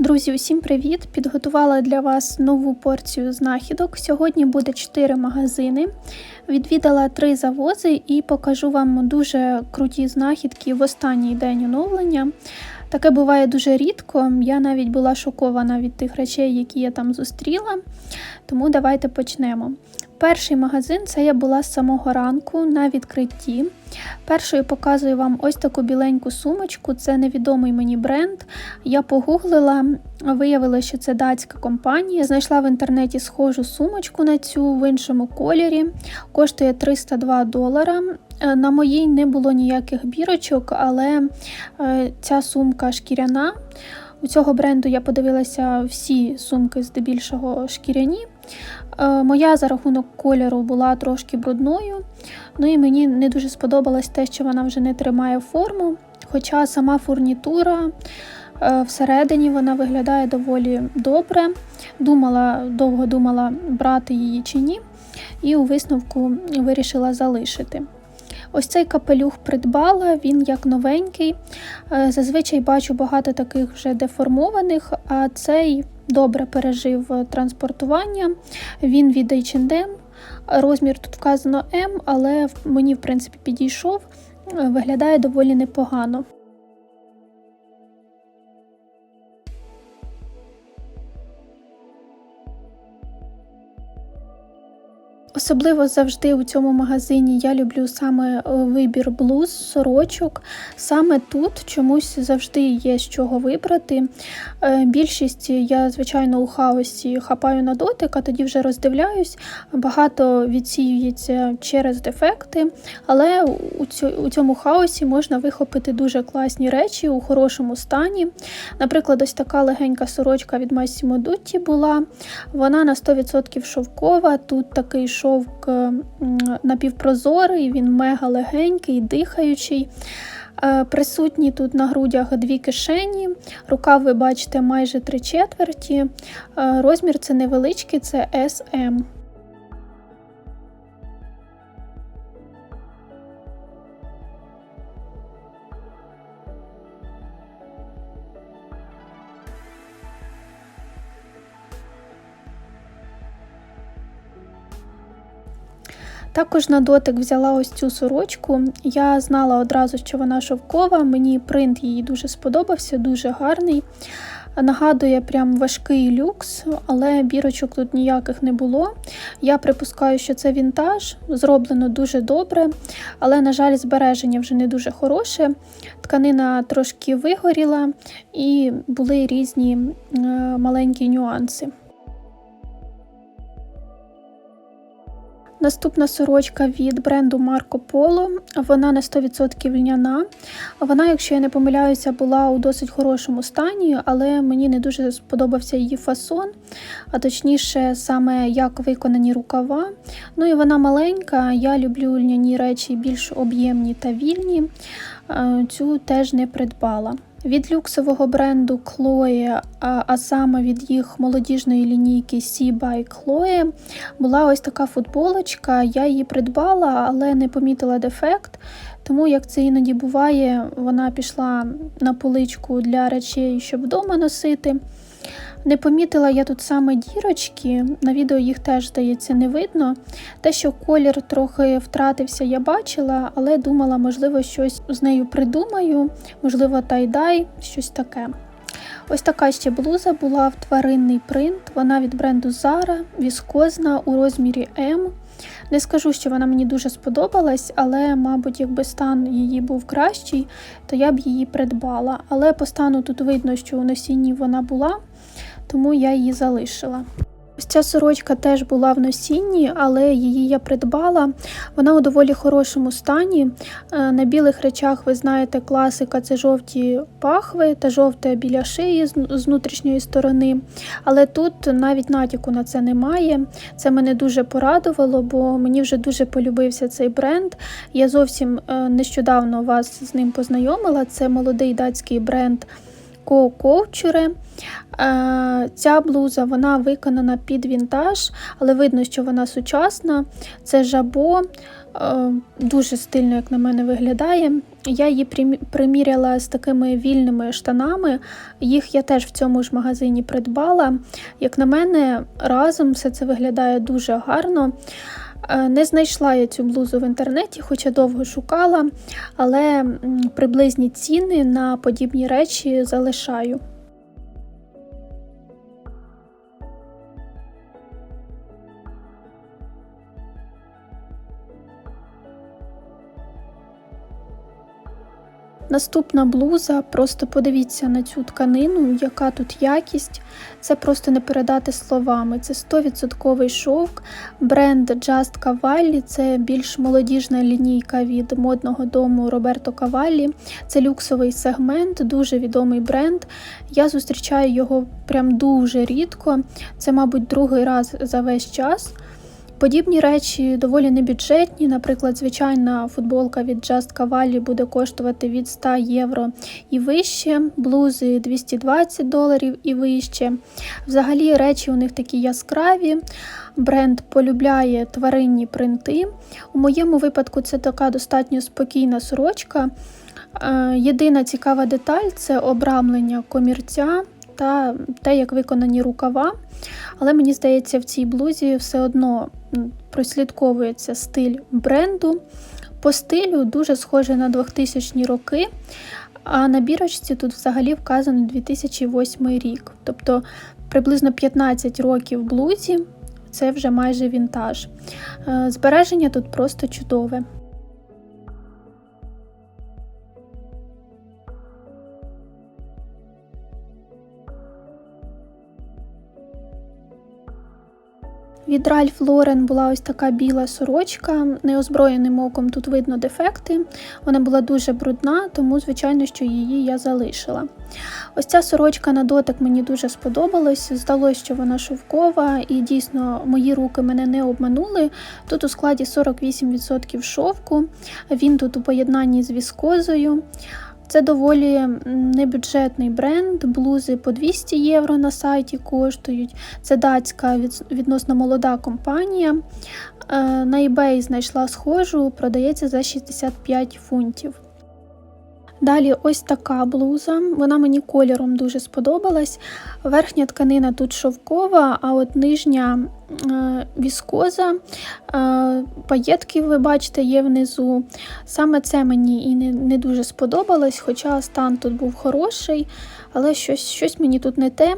Друзі, усім привіт! Підготувала для вас нову порцію знахідок. Сьогодні буде 4 магазини. Відвідала три завози і покажу вам дуже круті знахідки в останній день оновлення. Таке буває дуже рідко. Я навіть була шокована від тих речей, які я там зустріла. Тому давайте почнемо. Перший магазин це я була з самого ранку на відкритті. Першою показую вам ось таку біленьку сумочку, це невідомий мені бренд. Я погуглила, виявила, що це датська компанія. Знайшла в інтернеті схожу сумочку на цю в іншому кольорі. Коштує 302 долара. Е, на моїй не було ніяких бірочок, але е, ця сумка шкіряна. У цього бренду я подивилася всі сумки, здебільшого шкіряні. Е, моя за рахунок кольору була трошки брудною, ну і мені не дуже сподобалось те, що вона вже не тримає форму. Хоча сама фурнітура е, всередині вона виглядає доволі добре. Думала, Довго думала, брати її чи ні, і у висновку вирішила залишити. Ось цей капелюх придбала, він як новенький. Е, зазвичай бачу багато таких вже деформованих, а цей добре пережив транспортування. Він від H&M, Розмір тут вказано М, але мені, в принципі, підійшов, е, виглядає доволі непогано. Особливо завжди у цьому магазині я люблю саме е, вибір блуз, сорочок. Саме тут чомусь завжди є з чого вибрати. Е, більшість я, звичайно, у хаосі хапаю на дотик, а тоді вже роздивляюсь. Багато відсіюється через дефекти, але у цьому хаосі можна вихопити дуже класні речі у хорошому стані. Наприклад, ось така легенька сорочка від Massimo Dutti була. Вона на 100% шовкова, тут такий шовк напівпрозорий, він мега легенький, дихаючий. Е, присутні тут на грудях дві кишені, рукав ви бачите майже три четверті. Е, розмір це невеличкий, це SM. Також на дотик взяла ось цю сорочку. Я знала одразу, що вона шовкова, мені принт її дуже сподобався, дуже гарний. Нагадує прям важкий люкс, але бірочок тут ніяких не було. Я припускаю, що це вінтаж, зроблено дуже добре, але, на жаль, збереження вже не дуже хороше. Тканина трошки вигоріла і були різні е, маленькі нюанси. Наступна сорочка від бренду Marco Polo. Вона на 100% льняна. Вона, якщо я не помиляюся, була у досить хорошому стані, але мені не дуже сподобався її фасон, а точніше, саме як виконані рукава. Ну і вона маленька. Я люблю льняні речі більш об'ємні та вільні. Е, цю теж не придбала. Від люксового бренду Chloe, а саме від їх молодіжної лінійки Sea by Chloe, була ось така футболочка. Я її придбала, але не помітила дефект. Тому, як це іноді буває, вона пішла на поличку для речей, щоб вдома носити. Не помітила я тут саме дірочки, на відео їх теж, здається, не видно. Те, що колір трохи втратився, я бачила, але думала, можливо, щось з нею придумаю, можливо, тайдай, щось таке. Ось така ще блуза була в тваринний принт. Вона від бренду Zara, віскозна у розмірі М. Не скажу, що вона мені дуже сподобалась, але, мабуть, якби стан її був кращий, то я б її придбала. Але по стану тут видно, що у носінні вона була тому я її залишила. Ось ця сорочка теж була в носінні, але її я придбала. Вона у доволі хорошому стані. Е, на білих речах, ви знаєте, класика це жовті пахви та жовте біля шиї з внутрішньої сторони. Але тут навіть натяку на це немає. Це мене дуже порадувало, бо мені вже дуже полюбився цей бренд. Я зовсім е, нещодавно вас з ним познайомила. Це молодий датський бренд Еко коучери. Ця блуза вона виконана під вінтаж, але видно, що вона сучасна. Це жабо, е, дуже стильно, як на мене, виглядає. Я її приміряла з такими вільними штанами. Їх я теж в цьому ж магазині придбала. Як на мене, разом все це виглядає дуже гарно. Е, не знайшла я цю блузу в інтернеті, хоча довго шукала, але приблизні ціни на подібні речі залишаю. Наступна блуза, просто подивіться на цю тканину, яка тут якість. Це просто не передати словами. Це 100% шовк, бренд Just Cavalli, це більш молодіжна лінійка від модного дому Роберто Cavalli. Це люксовий сегмент, дуже відомий бренд. Я зустрічаю його прям дуже рідко. Це, мабуть, другий раз за весь час. Подібні речі доволі небюджетні. Наприклад, звичайна футболка від Just Cavalli буде коштувати від 100 євро і вище, блузи 220 доларів і вище. Взагалі речі у них такі яскраві. Бренд полюбляє тваринні принти. У моєму випадку це така достатньо спокійна сорочка. Е, єдина цікава деталь це обрамлення комірця та те, як виконані рукава. Але мені здається, в цій блузі все одно прослідковується стиль бренду. По стилю дуже схоже на 2000-ні роки, а на бірочці тут взагалі вказано 2008 рік. Тобто приблизно 15 років блузі це вже майже вінтаж. Е, збереження тут просто чудове. Від Ralph Lauren була ось така біла сорочка, неозброєним оком тут видно дефекти. Вона була дуже брудна, тому, звичайно, що її я залишила. Ось ця сорочка на дотик мені дуже сподобалась. Здалося, що вона шовкова, і дійсно мої руки мене не обманули. Тут у складі 48% шовку, він тут у поєднанні з віскозою. Це доволі небюджетний бренд, блузи по 200 євро на сайті коштують. Це датська відносно молода компанія. Е, на eBay знайшла схожу, продається за 65 фунтів. Далі ось така блуза, вона мені кольором дуже сподобалась. Верхня тканина тут шовкова, а от нижня е, віскоза, е, паєтки, ви бачите, є внизу. Саме це мені і не не дуже сподобалось, хоча стан тут був хороший, але щось, щось мені тут не те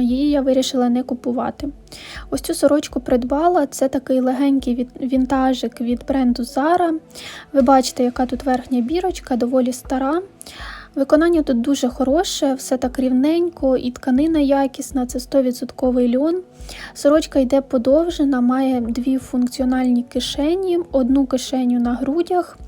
її я вирішила не купувати. Ось цю сорочку придбала, це такий легенький вінтажик від бренду Zara. Ви бачите, яка тут верхня бірочка, доволі стара. Виконання тут дуже хороше, все так рівненько, і тканина якісна, це 100% льон. Сорочка йде подовжена, має дві функціональні кишені, одну кишеню на грудях.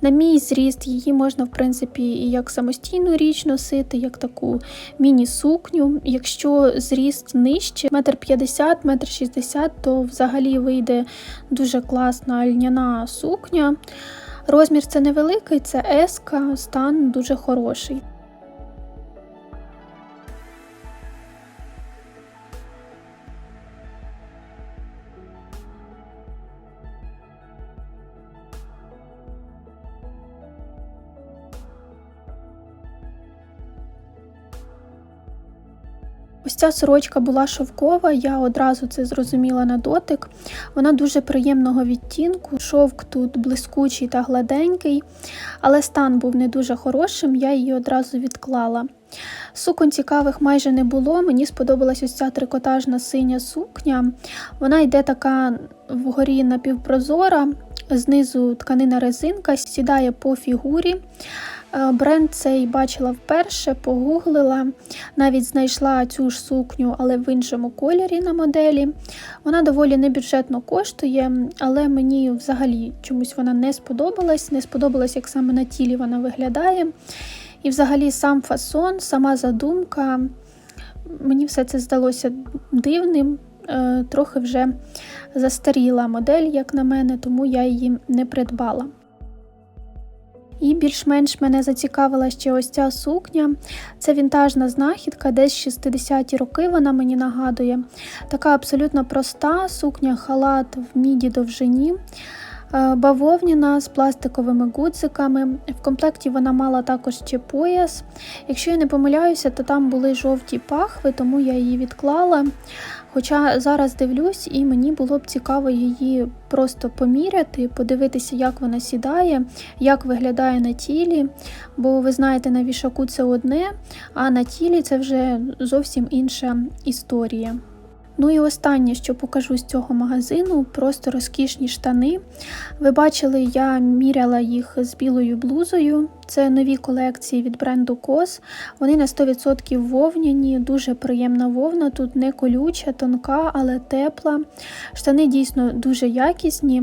На мій зріст її можна, в принципі, і як самостійну річ носити, як таку міні-сукню. Якщо зріст нижче, метр п'ятдесят, метр шістдесят, то взагалі вийде дуже класна льняна сукня. Розмір це невеликий, це еска, стан дуже хороший. Ця сорочка була шовкова, я одразу це зрозуміла на дотик. Вона дуже приємного відтінку, шовк тут блискучий та гладенький, але стан був не дуже хорошим, я її одразу відклала. Суконь цікавих майже не було. Мені сподобалась ось ця трикотажна синя сукня. Вона йде така вгорі напівпрозора, знизу тканина резинка, сідає по фігурі. Е, бренд цей бачила вперше, погуглила, навіть знайшла цю ж сукню, але в іншому кольорі на моделі. Вона доволі небюджетно коштує, але мені взагалі чомусь вона не сподобалась. Не сподобалась, як саме на тілі вона виглядає. І взагалі сам фасон, сама задумка. Мені все це здалося дивним, е, трохи вже застаріла модель, як на мене, тому я її не придбала. І більш-менш мене зацікавила ще ось ця сукня. Це вінтажна знахідка, десь 60-ті роки вона мені нагадує. Така абсолютно проста сукня, халат в міді довжині. Е, Бавовняна з пластиковими гудзиками. В комплекті вона мала також ще пояс. Якщо я не помиляюся, то там були жовті пахви, тому я її відклала. Хоча зараз дивлюсь, і мені було б цікаво її просто поміряти, подивитися, як вона сідає, як виглядає на тілі. Бо ви знаєте, на вішаку це одне, а на тілі це вже зовсім інша історія. Ну і останнє, що покажу з цього магазину, просто розкішні штани. Ви бачили, я міряла їх з білою блузою. Це нові колекції від бренду COS. Вони на 100% вовняні, дуже приємна вовна, тут не колюча, тонка, але тепла. Штани дійсно дуже якісні.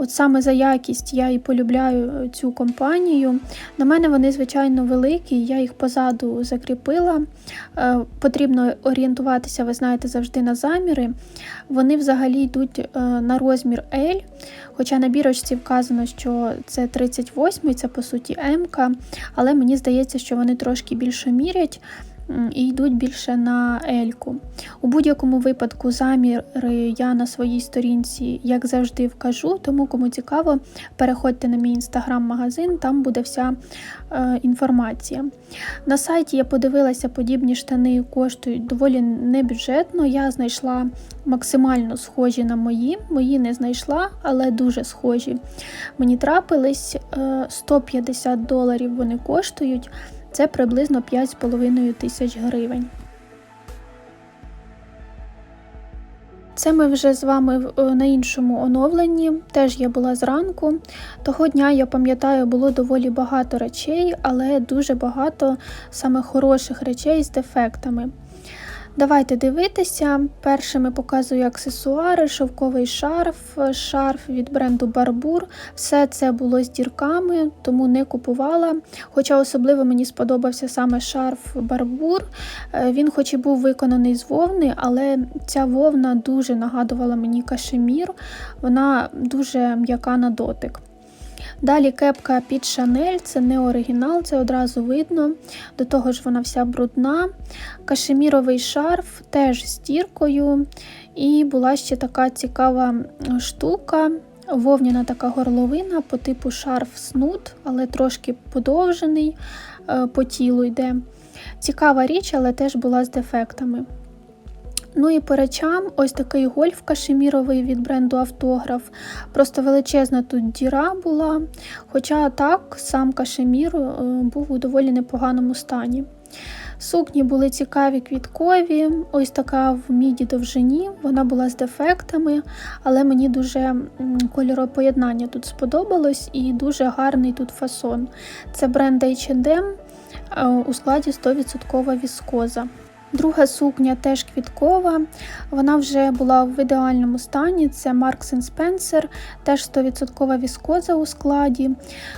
От саме за якість я і полюбляю цю компанію. На мене вони, звичайно, великі, я їх позаду закріпила. Е, Потрібно орієнтуватися, ви знаєте, завжди на заміри. Вони взагалі йдуть е, на розмір L, хоча на бірочці вказано, що це 38 це по суті М, але мені здається, що вони трошки більше мірять. І йдуть більше на Ельку. У будь-якому випадку заміри я на своїй сторінці, як завжди, вкажу, тому кому цікаво, переходьте на мій інстаграм-магазин, там буде вся е, інформація. На сайті я подивилася, подібні штани коштують доволі небюджетно. Я знайшла максимально схожі на мої. Мої не знайшла, але дуже схожі. Мені трапились е, 150 доларів вони коштують. Це приблизно 5,5 тисяч гривень. Це ми вже з вами е, на іншому оновленні. Теж я була зранку. Того дня, я пам'ятаю, було доволі багато речей, але дуже багато саме хороших речей з дефектами. Давайте дивитися. Першими показую аксесуари, шовковий шарф, шарф від бренду Барбур. Все це було з дірками, тому не купувала. Хоча особливо мені сподобався саме шарф Барбур. Е, Він, хоч і був виконаний з вовни, але ця вовна дуже нагадувала мені кашемір, вона дуже м'яка на дотик. Далі кепка під Шанель, це не оригінал, це одразу видно. До того ж, вона вся брудна. Кашеміровий шарф теж з діркою. І була ще така цікава штука. Вовняна така горловина по типу шарф снуд, але трошки подовжений е, по тілу йде. Цікава річ, але теж була з дефектами. Ну і по речам ось такий гольф кашеміровий від бренду Автограф. Просто величезна тут діра була. Хоча так, сам кашемір е, був у доволі непоганому стані. Сукні були цікаві квіткові, ось така в міді довжині, вона була з дефектами, але мені дуже кольоропоєднання тут сподобалось і дуже гарний тут фасон. Це бренд H&M у складі 100% віскоза. Друга сукня теж квіткова, вона вже була в ідеальному стані. Це Marks Spencer, теж 100% віскоза у складі.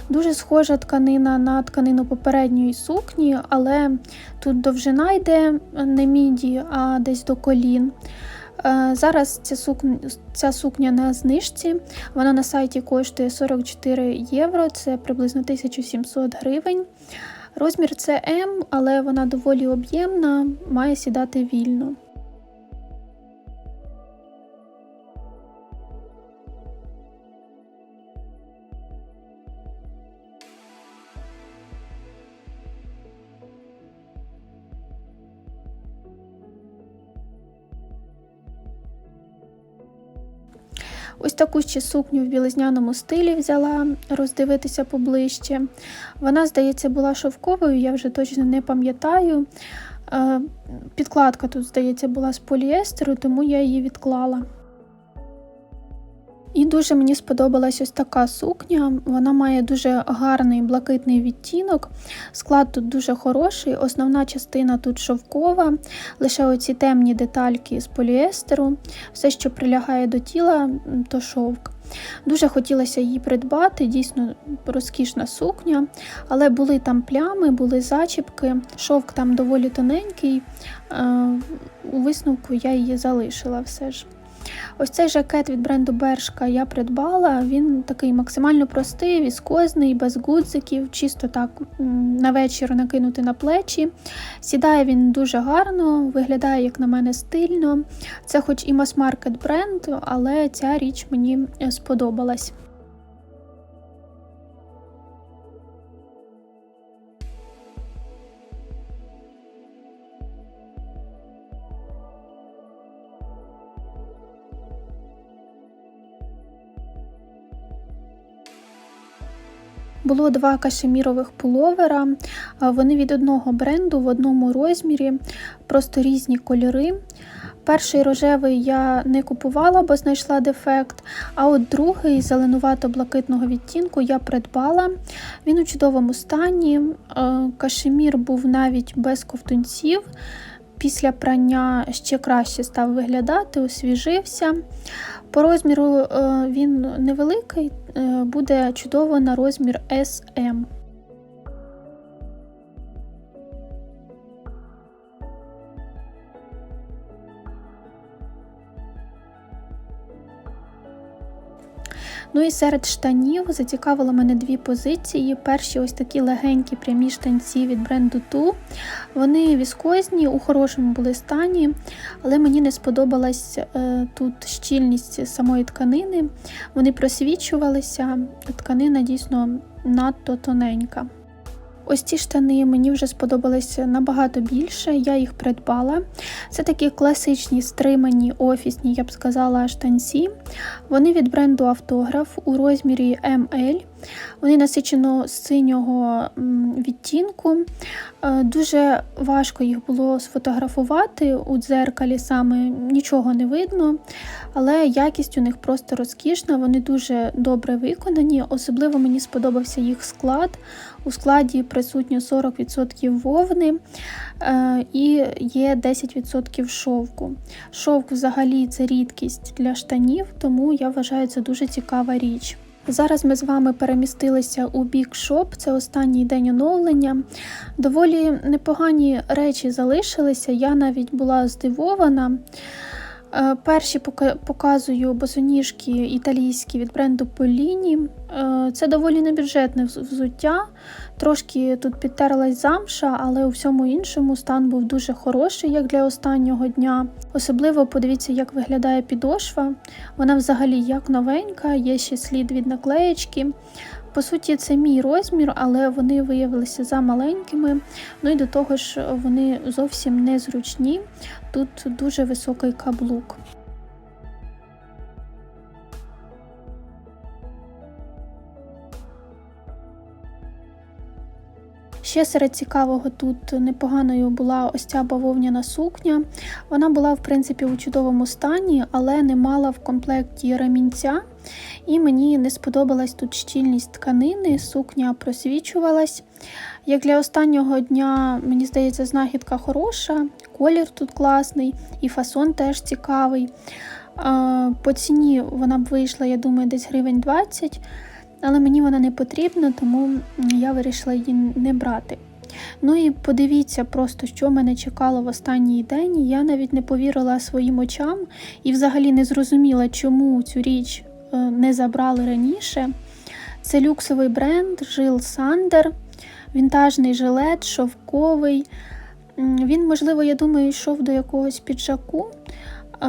Дуже схожа тканина на тканину попередньої сукні, але тут довжина йде не міді, а десь до колін. Е, Зараз ця сукня, ця сукня на знижці. Вона на сайті коштує 44 євро, це приблизно 1700 гривень. Розмір це М, але вона доволі об'ємна, має сідати вільно. Ось таку ще сукню в білизняному стилі взяла роздивитися поближче. Вона, здається, була шовковою, я вже точно не пам'ятаю. Е, Підкладка тут, здається, була з поліестеру, тому я її відклала. І дуже мені сподобалась ось така сукня. Вона має дуже гарний блакитний відтінок. Склад тут дуже хороший. Основна частина тут шовкова, лише оці темні детальки з поліестеру. Все, що прилягає до тіла, то шовк. Дуже хотілося її придбати, дійсно розкішна сукня, але були там плями, були зачіпки, шовк там доволі тоненький. Е, У висновку я її залишила все ж. Ось цей жакет від бренду Бершка я придбала. Він такий максимально простий, віскозний, без гудзиків, чисто так на вечір накинути на плечі. Сідає він дуже гарно, виглядає, як на мене, стильно. Це хоч і мас-маркет бренд, але ця річ мені сподобалась. Було два кашемірових пуловера. Вони від одного бренду в одному розмірі, просто різні кольори. Перший рожевий я не купувала, бо знайшла дефект. А от другий зеленувато-блакитного відтінку я придбала. Він у чудовому стані. Кашемір був навіть без ковтунців. Після прання ще краще став виглядати, освіжився. По розміру е, він невеликий, е, буде чудово на розмір SM. Ну і серед штанів зацікавило мене дві позиції. Перші ось такі легенькі прямі штанці від бренду Ту. Вони віскозні, у хорошому були стані, але мені не сподобалась е, тут щільність самої тканини. Вони просвічувалися, тканина дійсно надто тоненька. Ось ці штани мені вже сподобалися набагато більше, я їх придбала. Це такі класичні стримані офісні, я б сказала, штанці. Вони від бренду Автограф у розмірі ML. Вони насичено синього відтінку. Е, дуже важко їх було сфотографувати у дзеркалі, саме нічого не видно, але якість у них просто розкішна, вони дуже добре виконані. Особливо мені сподобався їх склад. У складі присутньо 40% вовни е, і є 10% шовку. Шовк взагалі це рідкість для штанів, тому я вважаю це дуже цікава річ. Зараз ми з вами перемістилися у бік шоп, це останній день оновлення. Доволі непогані речі залишилися. Я навіть була здивована. Е, перші показую босоніжки італійські від бренду Polini. Е, це доволі небюджетне взуття. Трошки тут підтерлась замша, але у всьому іншому стан був дуже хороший, як для останнього дня. Особливо подивіться, як виглядає підошва. Вона взагалі як новенька, є ще слід від наклеєчки. По суті, це мій розмір, але вони виявилися за маленькими. Ну і до того ж, вони зовсім незручні. Тут дуже високий каблук. Ще серед цікавого тут непоганою була ось ця бавовняна сукня. Вона була, в принципі, у чудовому стані, але не мала в комплекті ремінця. І мені не сподобалась тут щільність тканини, сукня просвічувалась. Як для останнього дня, мені здається, знахідка хороша, колір тут класний, і фасон теж цікавий. По ціні вона б вийшла, я думаю, десь гривень 20 але мені вона не потрібна, тому я вирішила її не брати. Ну і подивіться просто, що мене чекало в останній день. Я навіть не повірила своїм очам і взагалі не зрозуміла, чому цю річ е, не забрали раніше. Це люксовий бренд Жил Сандер, вінтажний жилет, шовковий. Він, можливо, я думаю, йшов до якогось піджаку. Е,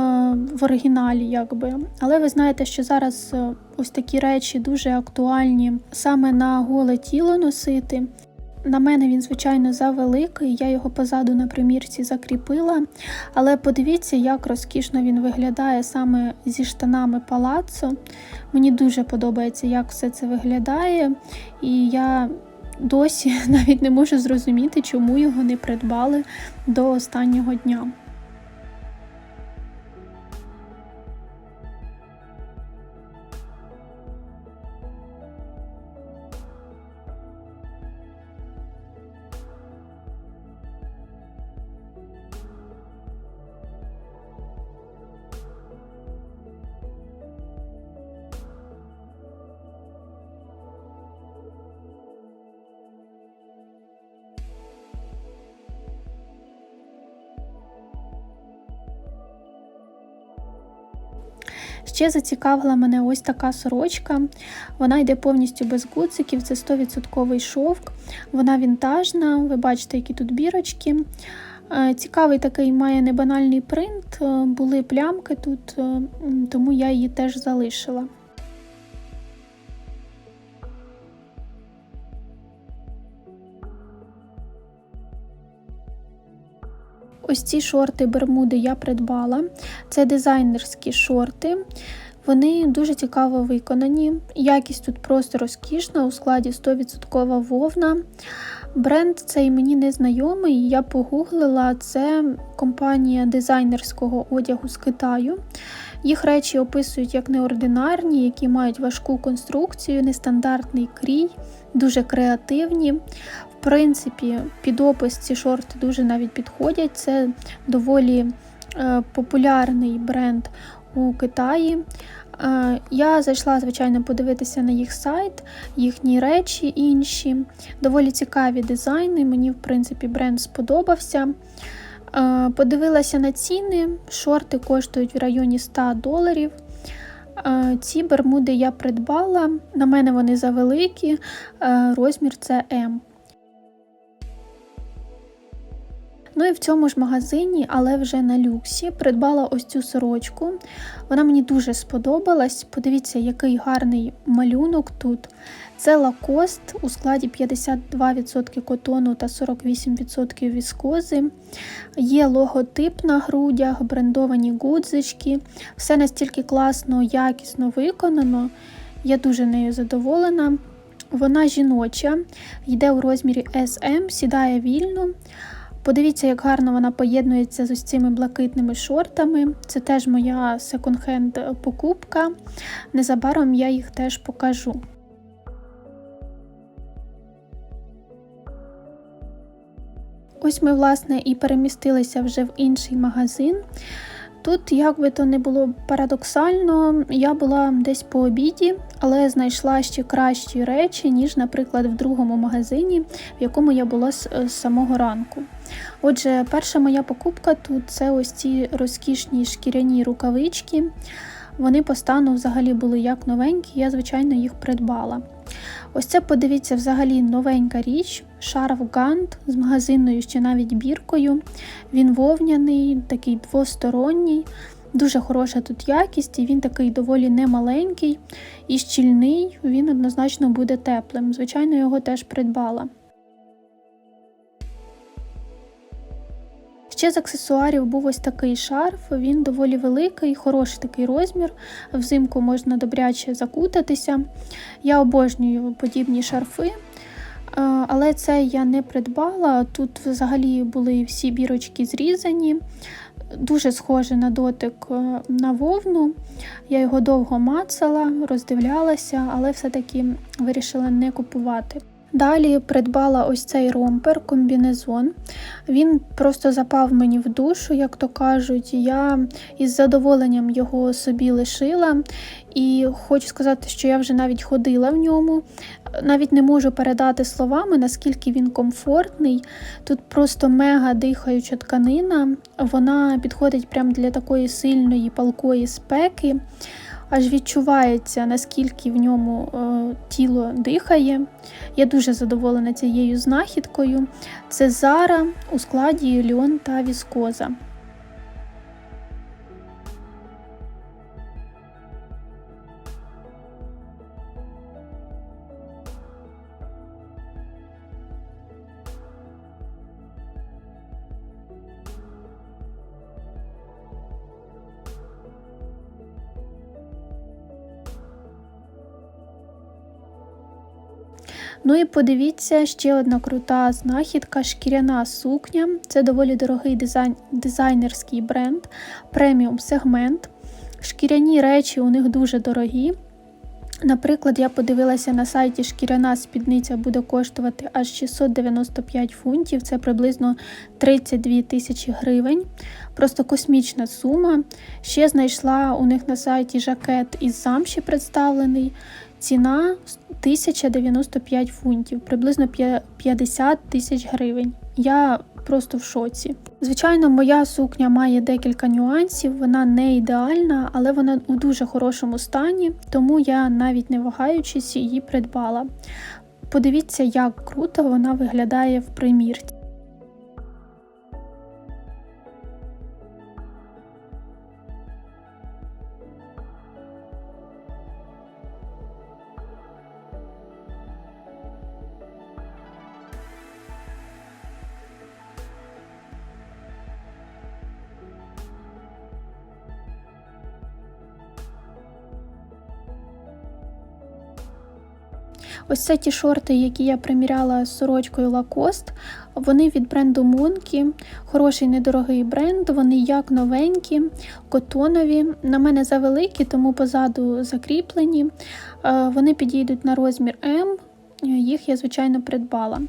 в оригіналі, якби. Але ви знаєте, що зараз е, ось такі речі дуже актуальні саме на голе тіло носити. На мене він, звичайно, завеликий, я його позаду на примірці закріпила. Але подивіться, як розкішно він виглядає саме зі штанами палаццо. Мені дуже подобається, як все це виглядає. І я досі навіть не можу зрозуміти, чому його не придбали до останнього дня. Ще зацікавила мене ось така сорочка. Вона йде повністю без гудзиків, це 100% шовк. Вона вінтажна, ви бачите, які тут бірочки. Е, Цікавий такий має небанальний принт, е, були плямки тут, е, тому я її теж залишила. Ось ці шорти Бермуди я придбала. Це дизайнерські шорти. Вони дуже цікаво виконані. Якість тут просто розкішна, у складі 100% вовна. Бренд цей мені не знайомий, я погуглила. Це компанія дизайнерського одягу з Китаю. Їх речі описують як неординарні, які мають важку конструкцію, нестандартний крій, дуже креативні. В принципі, під опис ці шорти дуже навіть підходять. Це доволі е, популярний бренд у Китаї. Е, Я зайшла, звичайно, подивитися на їх сайт, їхні речі інші. Доволі цікаві дизайни. Мені, в принципі, бренд сподобався. Е, Подивилася на ціни. Шорти коштують в районі 100 доларів. Е, Ці бермуди я придбала. На мене вони завеликі, розмір це М. Ну і в цьому ж магазині, але вже на люксі, придбала ось цю сорочку. Вона мені дуже сподобалась. Подивіться, який гарний малюнок тут. Це лакост у складі 52% котону та 48% віскози. Є логотип на грудях, брендовані гудзички. Все настільки класно, якісно виконано. Я дуже нею задоволена. Вона жіноча, йде у розмірі SM, сідає вільно. Подивіться, як гарно вона поєднується з ось цими блакитними шортами. Це теж моя секонд-хенд покупка. Незабаром я їх теж покажу. Ось ми, власне, і перемістилися вже в інший магазин. Тут, як би то не було парадоксально, я була десь по обіді, але знайшла ще кращі речі, ніж, наприклад, в другому магазині, в якому я була з, самого ранку. Отже, перша моя покупка тут це ось ці розкішні шкіряні рукавички. Вони по стану взагалі були як новенькі, я, звичайно, їх придбала. Ось це, подивіться, взагалі новенька річ, шарф Гант з магазинною ще навіть біркою. Він вовняний, такий двосторонній, дуже хороша тут якість, і він такий доволі немаленький і щільний, він однозначно буде теплим. Звичайно, його теж придбала. Ще з аксесуарів був ось такий шарф, він доволі великий, хороший такий розмір. Взимку можна добряче закутатися. Я обожнюю подібні шарфи, е, але це я не придбала. Тут взагалі були всі бірочки зрізані, дуже схоже на дотик е, на вовну. Я його довго мацала, роздивлялася, але все-таки вирішила не купувати. Далі придбала ось цей ромпер, комбінезон. Він просто запав мені в душу, як то кажуть. Я із задоволенням його собі лишила. І хочу сказати, що я вже навіть ходила в ньому. Навіть не можу передати словами, наскільки він комфортний. Тут просто мега дихаюча тканина, вона підходить прямо для такої сильної палкої спеки. Аж відчувається, наскільки в ньому е, тіло дихає. Я дуже задоволена цією знахідкою. Це Зара у складі льон та віскоза. Ну і подивіться, ще одна крута знахідка шкіряна сукня. Це доволі дорогий дизайн, дизайнерський бренд, преміум сегмент. Шкіряні речі у них дуже дорогі. Наприклад, я подивилася на сайті шкіряна спідниця буде коштувати аж 695 фунтів, це приблизно 32 тисячі гривень. Просто космічна сума. Ще знайшла у них на сайті жакет із замші представлений. Ціна 1095 фунтів, приблизно 50 тисяч гривень. Я просто в шоці. Звичайно, моя сукня має декілька нюансів, вона не ідеальна, але вона у дуже хорошому стані, тому я навіть не вагаючись її придбала. Подивіться, як круто вона виглядає в примірці. Ось це ті шорти, які я приміряла з сорочкою Lacoste. Вони від бренду Монкі. Хороший недорогий бренд, вони як новенькі, котонові. На мене завеликі, тому позаду закріплені. Е, Вони підійдуть на розмір М. Їх я, звичайно, придбала.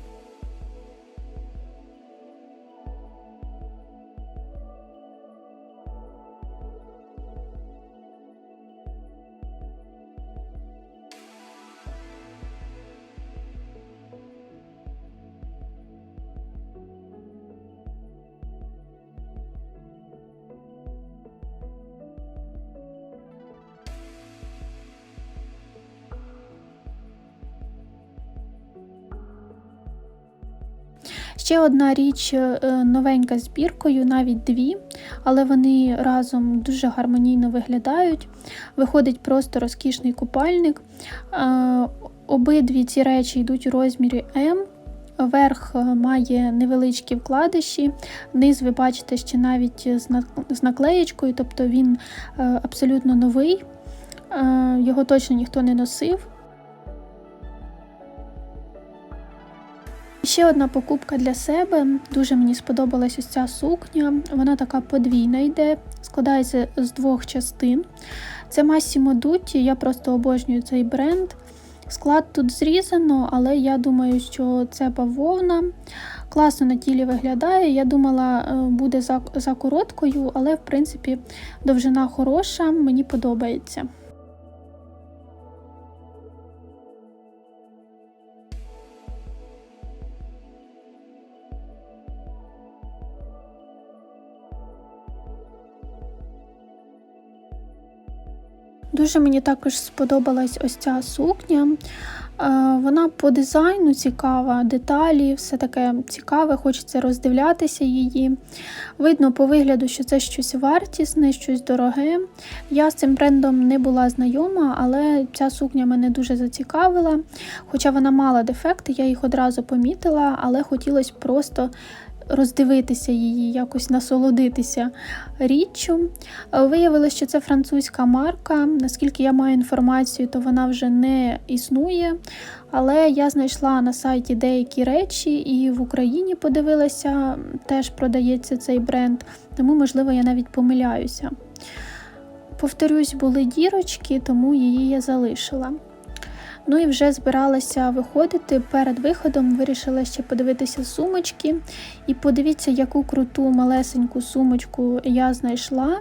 Ще одна річ е, новенька з біркою, навіть дві, але вони разом дуже гармонійно виглядають. Виходить просто розкішний купальник. Е, Обидві ці речі йдуть у розмірі М. Верх е, має невеличкі вкладиші, низ ви бачите ще навіть з наклеєчкою, тобто він абсолютно новий, його точно ніхто не носив. Ще одна покупка для себе. Дуже мені сподобалась ось ця сукня. Вона така подвійна йде, складається з двох частин. Це Massimo Dutti, я просто обожнюю цей бренд. Склад тут зрізано, але я думаю, що це бавовна. Класно на тілі виглядає. Я думала, е, буде за, за короткою, але в принципі довжина хороша, мені подобається. Дуже мені також сподобалась ось ця сукня. Е, вона по дизайну цікава, деталі, все таке цікаве, хочеться роздивлятися її. Видно по вигляду, що це щось вартісне, щось дороге. Я з цим брендом не була знайома, але ця сукня мене дуже зацікавила. Хоча вона мала дефекти, я їх одразу помітила, але хотілося просто роздивитися її, якось насолодитися річчю. Виявилося, що це французька марка. Наскільки я маю інформацію, то вона вже не існує. Але я знайшла на сайті деякі речі, і в Україні подивилася, теж продається цей бренд, тому, можливо, я навіть помиляюся. Повторюсь, були дірочки, тому її я залишила. Ну і вже збиралася виходити. Перед виходом вирішила ще подивитися сумочки. І подивіться, яку круту малесеньку сумочку я знайшла.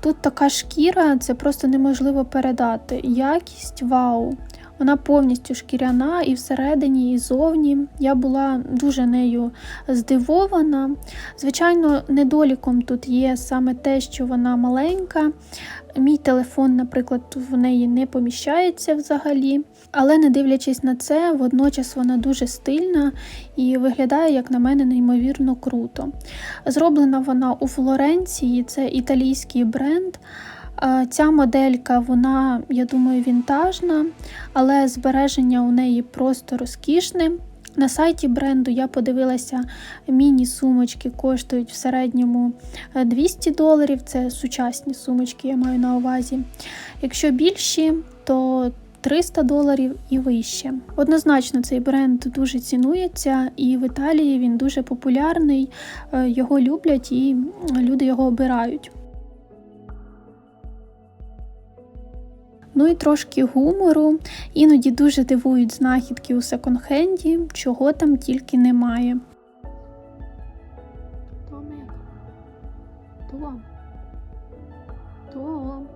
Тут така шкіра, це просто неможливо передати. Якість вау! Вона повністю шкіряна і всередині, і зовні. Я була дуже нею здивована. Звичайно, недоліком тут є саме те, що вона маленька. Мій телефон, наприклад, в неї не поміщається взагалі. Але не дивлячись на це, водночас вона дуже стильна і виглядає, як на мене, неймовірно круто. Зроблена вона у Флоренції, це італійський бренд. Ця моделька, вона, я думаю, вінтажна, але збереження у неї просто розкішне. На сайті бренду я подивилася, міні-сумочки коштують в середньому 200 доларів. Це сучасні сумочки, я маю на увазі. Якщо більші, то 300 доларів і вище. Однозначно, цей бренд дуже цінується, і в Італії він дуже популярний, е, його люблять і люди його обирають. Ну і трошки гумору. Іноді дуже дивують знахідки у секонд-хенді, чого там тільки немає. Томик. Том. Том.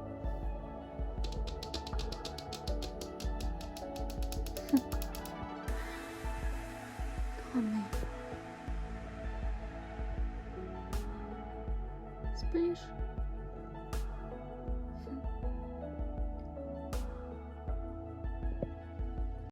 Томик. Спиш?